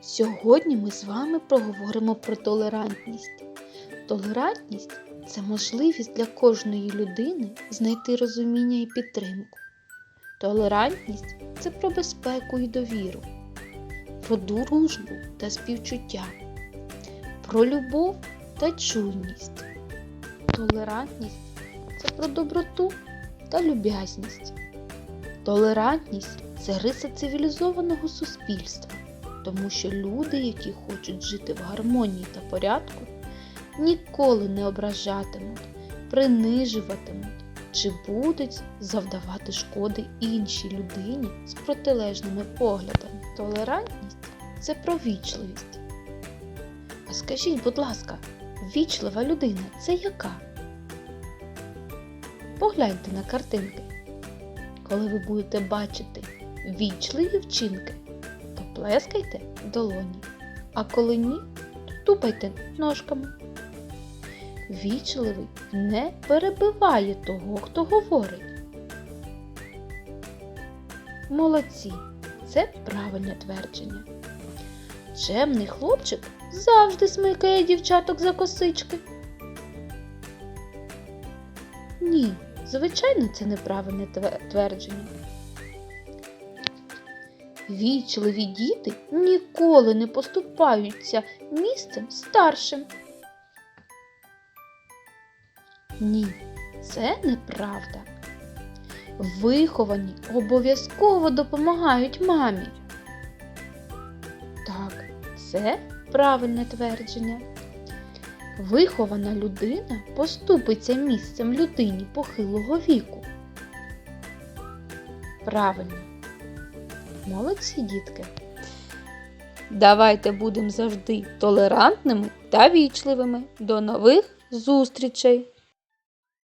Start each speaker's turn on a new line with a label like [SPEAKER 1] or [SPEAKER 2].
[SPEAKER 1] Сьогодні ми з вами поговоримо про толерантність. Толерантність це можливість для кожної людини знайти розуміння і підтримку. Толерантність це про безпеку і довіру, про дружбу та співчуття, про любов та чуйність. Толерантність це про доброту та люб'язність. Толерантність це риса цивілізованого суспільства, тому що люди, які хочуть жити в гармонії та порядку, ніколи не ображатимуть, принижуватимуть чи будуть завдавати шкоди іншій людині з протилежними поглядами. Толерантність це про вічливість. А скажіть, будь ласка, вічлива людина це яка? Погляньте на картинки. Коли ви будете бачити вічливі вчинки, плескайте в долоні, а коли ні, тупайте ножками. Вічливий не перебиває того, хто говорить. Молодці, це правильне твердження. Чемний хлопчик завжди смикає дівчаток за косички. Ні, звичайно, це неправильне твердження. Вічливі діти ніколи не поступаються місцем старшим. Ні, це неправда. Виховані обов'язково допомагають мамі. Так, це правильне твердження. Вихована людина поступиться місцем людині похилого віку. Правильно. Молодці, дітки. Давайте будемо завжди толерантними та вічливими. До нових зустрічей!